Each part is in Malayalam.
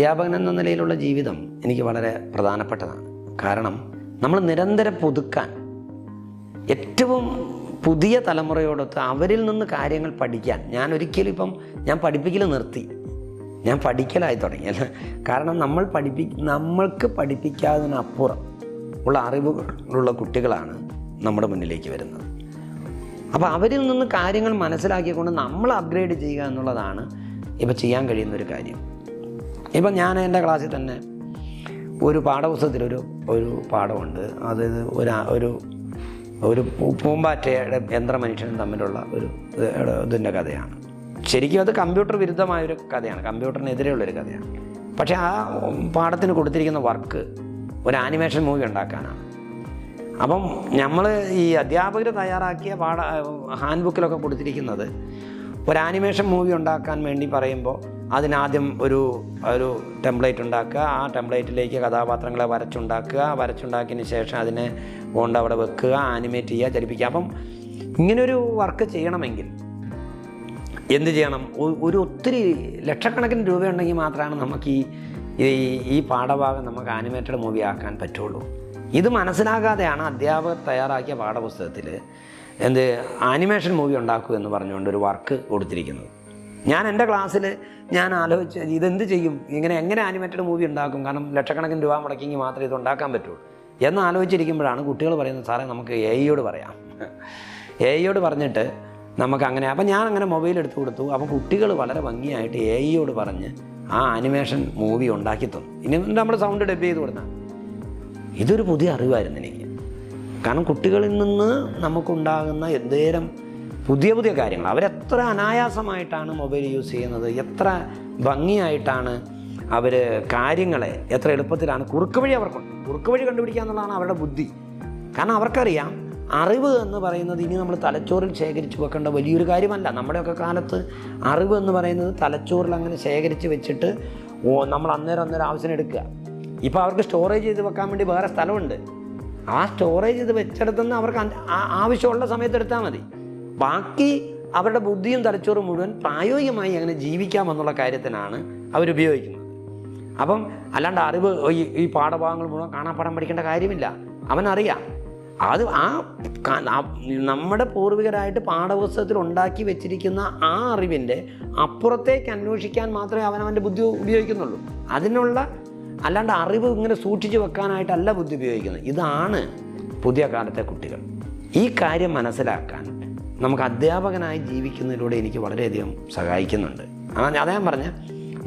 അധ്യാപകൻ എന്ന നിലയിലുള്ള ജീവിതം എനിക്ക് വളരെ പ്രധാനപ്പെട്ടതാണ്. കാരണം നമ്മൾ നിരന്തരം പുതുക്കാൻ ഏറ്റവും പുതിയ തലമുറയോടൊത്ത് അവരിൽ നിന്ന് കാര്യങ്ങൾ പഠിക്കാൻ ഞാൻ ഒരിക്കലും ഇപ്പം ഞാൻ പഠിപ്പിക്കൽ നിർത്തി. ഞാൻ പഠിക്കലായി തുടങ്ങി. അല്ല കാരണം നമ്മൾ പഠിപ്പി നമ്മൾക്ക് പഠിപ്പിക്കാതിനപ്പുറം ഉള്ള അറിവുകളുള്ള കുട്ടികളാണ് നമ്മുടെ മുന്നിലേക്ക് വരുന്നത്. അപ്പോൾ അവരിൽ നിന്ന് കാര്യങ്ങൾ മനസ്സിലാക്കിക്കൊണ്ട് നമ്മൾ അപ്ഗ്രേഡ് ചെയ്യുക എന്നുള്ളതാണ് ഇപ്പോൾ ചെയ്യാൻ കഴിയുന്ന ഒരു കാര്യം. ഇപ്പം ഞാൻ എന്റെ ക്ലാസ്സിൽ തന്നെ ഒരു പാഠപുസ്തകത്തിലൊരു ഒരു പാഠമുണ്ട്. അത് ഒരു ഒരു ഒരു പൂമ്പാറ്റയുടെ യന്ത്രമനുഷ്യനും തമ്മിലുള്ള ഒരു ഇത് ഇതിന്റെ കഥയാണ്. ശരിക്കും അത് കമ്പ്യൂട്ടർ വിരുദ്ധമായൊരു കഥയാണ്. കമ്പ്യൂട്ടറിനെതിരെയുള്ളൊരു കഥയാണ്. പക്ഷേ ആ പാഠത്തിന് കൊടുത്തിരിക്കുന്ന വർക്ക് ഒരു ആനിമേഷൻ മൂവി ഉണ്ടാക്കാനാണ്. അപ്പം നമ്മൾ ഈ അധ്യാപകർ തയ്യാറാക്കിയ പാഠ ഹാൻഡ് ബുക്കിലൊക്കെ കൊടുത്തിരിക്കുന്നത് ഒരു ആനിമേഷൻ മൂവി ഉണ്ടാക്കാൻ വേണ്ടി പറയുമ്പോൾ അതിനാദ്യം ഒരു ഒരു ടെംപ്ലേറ്റ് ഉണ്ടാക്കുക. ആ ടെംപ്ലേറ്റിലേക്ക് കഥാപാത്രങ്ങളെ വരച്ചുണ്ടാക്കുക. വരച്ചുണ്ടാക്കിയതിന് ശേഷം അതിനെ കൊണ്ട് അവിടെ വെക്കുക ആനിമേറ്റ് ചെയ്യുക ചലിപ്പിക്കുക. അപ്പം ഇങ്ങനൊരു വർക്ക് ചെയ്യണമെങ്കിൽ എന്ത് ചെയ്യണം? ഒരു ഒത്തിരി ലക്ഷക്കണക്കിന് രൂപയുണ്ടെങ്കിൽ മാത്രമാണ് നമുക്ക് ഈ ഈ പാഠഭാഗം നമുക്ക് ആനിമേറ്റഡ് മൂവി ആക്കാൻ പറ്റുള്ളൂ. ഇത് മനസ്സിലാകാതെയാണ് അധ്യാപകർ തയ്യാറാക്കിയ പാഠപുസ്തകത്തിൽ എന്ത് ആനിമേഷൻ മൂവി ഉണ്ടാക്കൂ എന്ന് പറഞ്ഞുകൊണ്ട് ഒരു വർക്ക് കൊടുത്തിരിക്കുന്നത്. ഞാൻ എന്റെ ക്ലാസ്സിൽ ഞാൻ ആലോചിച്ച് ഇതെന്ത് ചെയ്യും? ഇങ്ങനെ എങ്ങനെ ആനിമേറ്റഡ് മൂവി ഉണ്ടാക്കും? കാരണം ലക്ഷക്കണക്കിന് രൂപ മുടക്കിയെങ്കിൽ മാത്രമേ ഇത് ഉണ്ടാക്കാൻ പറ്റുള്ളൂ എന്ന് ആലോചിച്ചിരിക്കുമ്പോഴാണ് കുട്ടികൾ പറയുന്നത് സാറേ നമുക്ക് എ ഐയോട് പറയാം. എ ഐയോട് പറഞ്ഞിട്ട് നമുക്ക് അങ്ങനെ അപ്പം ഞാൻ അങ്ങനെ മൊബൈൽ എടുത്തു കൊടുത്തു. അപ്പം കുട്ടികൾ വളരെ ഭംഗിയായിട്ട് എ ഐയോട് പറഞ്ഞ് ആ ആനിമേഷൻ മൂവി ഉണ്ടാക്കി തന്നു. ഇനി നമ്മൾ സൗണ്ട് ഡബ് ചെയ്ത് കൊടുത്താൽ ഇതൊരു പുതിയ അറിവായിരുന്നു എനിക്ക്. കാരണം കുട്ടികളിൽ നിന്ന് നമുക്കുണ്ടാകുന്ന എന്തേരം പുതിയ പുതിയ കാര്യങ്ങൾ. അവരെത്ര അനായാസമായിട്ടാണ് മൊബൈൽ യൂസ് ചെയ്യുന്നത്? എത്ര ഭംഗിയായിട്ടാണ് അവർ കാര്യങ്ങളെ എത്ര എളുപ്പത്തിലാണ് കുറുക്ക് വഴി അവർക്കുണ്ട്. കുറുക്ക് വഴി കണ്ടുപിടിക്കുക എന്നുള്ളതാണ് അവരുടെ ബുദ്ധി. കാരണം അവർക്കറിയാം അറിവ് എന്ന് പറയുന്നത് ഇനി നമ്മൾ തലച്ചോറിൽ ശേഖരിച്ച് വെക്കേണ്ട വലിയൊരു കാര്യമല്ല. നമ്മുടെയൊക്കെ കാലത്ത് അറിവ് എന്ന് പറയുന്നത് തലച്ചോറിൽ അങ്ങനെ ശേഖരിച്ച് വെച്ചിട്ട് ഓ നമ്മൾ അന്നേരം അന്നേരം ആവശ്യം എടുക്കുക. ഇപ്പോൾ അവർക്ക് സ്റ്റോറേജ് ചെയ്ത് വെക്കാൻ വേണ്ടി വേറെ സ്ഥലമുണ്ട്. ആ സ്റ്റോറേജ് ഇത് വെച്ചെടുത്തുനിന്ന് അവർക്ക് ആവശ്യമുള്ള സമയത്ത് എടുത്താൽ മതി. ബാക്കി അവരുടെ ബുദ്ധിയും തലച്ചോറും മുഴുവൻ പ്രായോഗികമായി അങ്ങനെ ജീവിക്കാമെന്നുള്ള കാര്യത്തിനാണ് അവരുപയോഗിക്കുന്നത് അപ്പം അല്ലാണ്ട് അറിവ് ഈ ഈ പാഠഭാഗങ്ങൾ മുഴുവൻ കാണാപ്പാഠം പഠിക്കേണ്ട കാര്യമില്ല. അവനറിയാം അത് ആ നമ്മുടെ പൂർവികരായിട്ട് പാഠപുസ്തകത്തിൽ ഉണ്ടാക്കി വെച്ചിരിക്കുന്ന ആ അറിവിന്റെ അപ്പുറത്തേക്ക് അന്വേഷിക്കാൻ മാത്രമേ അവൻ അവന്റെ ബുദ്ധി ഉപയോഗിക്കുന്നുള്ളൂ. അതിനുള്ള അല്ലാണ്ട് അറിവ് ഇങ്ങനെ സൂക്ഷിച്ചു വെക്കാനായിട്ടല്ല ബുദ്ധി ഉപയോഗിക്കുന്നത്. ഇതാണ് പുതിയ കാലത്തെ കുട്ടികൾ. ഈ കാര്യം മനസ്സിലാക്കാൻ നമുക്ക് അധ്യാപകനായി ജീവിക്കുന്നതിലൂടെ എനിക്ക് വളരെയധികം സഹായിക്കുന്നുണ്ട്. അതാ ഞാൻ പറഞ്ഞ.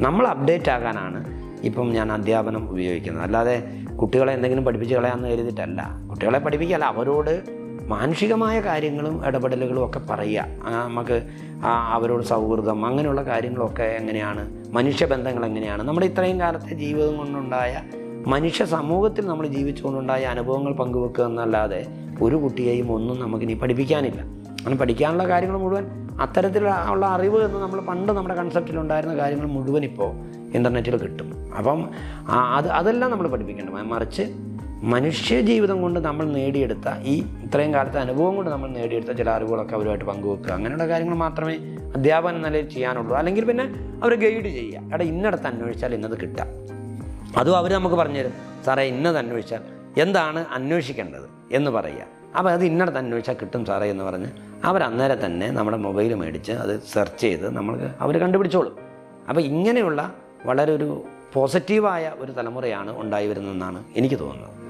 നമ്മൾ അപ്ഡേറ്റ് ആകാനാണ് ഇപ്പം ഞാൻ അധ്യാപനം ഉപയോഗിക്കുന്നത്. അല്ലാതെ കുട്ടികളെ എന്തെങ്കിലും പഠിപ്പിച്ച് കളയാമെന്ന് കരുതിയിട്ടല്ല. കുട്ടികളെ പഠിപ്പിക്കല്ല അവരോട് മാനുഷികമായ കാര്യങ്ങളും ഇടപെടലുകളും ഒക്കെ പറയുക. നമുക്ക് അവരോട് സൗഹൃദം അങ്ങനെയുള്ള കാര്യങ്ങളൊക്കെ എങ്ങനെയാണ്? മനുഷ്യബന്ധങ്ങൾ എങ്ങനെയാണ്? നമ്മുടെ ഇത്രയും കാലത്തെ ജീവിതം കൊണ്ടുണ്ടായ മനുഷ്യ സമൂഹത്തിൽ നമ്മൾ ജീവിച്ചുകൊണ്ടുണ്ടായ അനുഭവങ്ങൾ പങ്കുവെക്കുക എന്നല്ലാതെ ഒരു കുട്ടിയെയും ഒന്നും നമുക്കിനി പഠിപ്പിക്കാനില്ല. അങ്ങനെ പഠിക്കാനുള്ള കാര്യങ്ങൾ മുഴുവൻ അത്തരത്തിലുള്ള അറിവ് എന്ന് നമ്മൾ പണ്ട് നമ്മുടെ കൺസെപ്റ്റിലുണ്ടായിരുന്ന കാര്യങ്ങൾ മുഴുവൻ ഇപ്പോൾ ഇന്റർനെറ്റിൽ കിട്ടും. അപ്പം അത് അതെല്ലാം നമ്മൾ പഠിപ്പിക്കേണ്ടത്. മറിച്ച് മനുഷ്യ ജീവിതം കൊണ്ട് നമ്മൾ നേടിയെടുത്ത ഈ ഇത്രയും കാലത്തെ അനുഭവം കൊണ്ട് നമ്മൾ നേടിയെടുത്ത ചില അറിവുകളൊക്കെ അവരുമായിട്ട് പങ്കുവെക്കുക. അങ്ങനെയുള്ള കാര്യങ്ങൾ മാത്രമേ അധ്യാപനം നല്ല ചെയ്യാനുള്ളൂ. അല്ലെങ്കിൽ പിന്നെ അവർ ഗൈഡ് ചെയ്യുക. എടാ ഇന്നടത്ത് അന്വേഷിച്ചാൽ ഇന്നത് കിട്ടുക അതും അവർ നമുക്ക് പറഞ്ഞുതരും സാറേ ഇന്നത് അന്വേഷിച്ചാൽ എന്താണ് അന്വേഷിക്കേണ്ടത്? എന്ന് പറയുക. അപ്പോൾ അത് ഇന്നടത്ത് അന്വേഷിച്ചാൽ കിട്ടും സാറേ എന്ന് പറഞ്ഞ് അവർ അന്നേരം തന്നെ നമ്മുടെ മൊബൈൽ മേടിച്ച് അത് സെർച്ച് ചെയ്ത് നമ്മൾക്ക് അവർ കണ്ടുപിടിച്ചോളും. അപ്പോൾ ഇങ്ങനെയുള്ള വളരെ ഒരു പോസിറ്റീവായ ഒരു തലമുറയാണ് ഉണ്ടായി വരുന്നതെന്നാണ് എനിക്ക് തോന്നുന്നത്.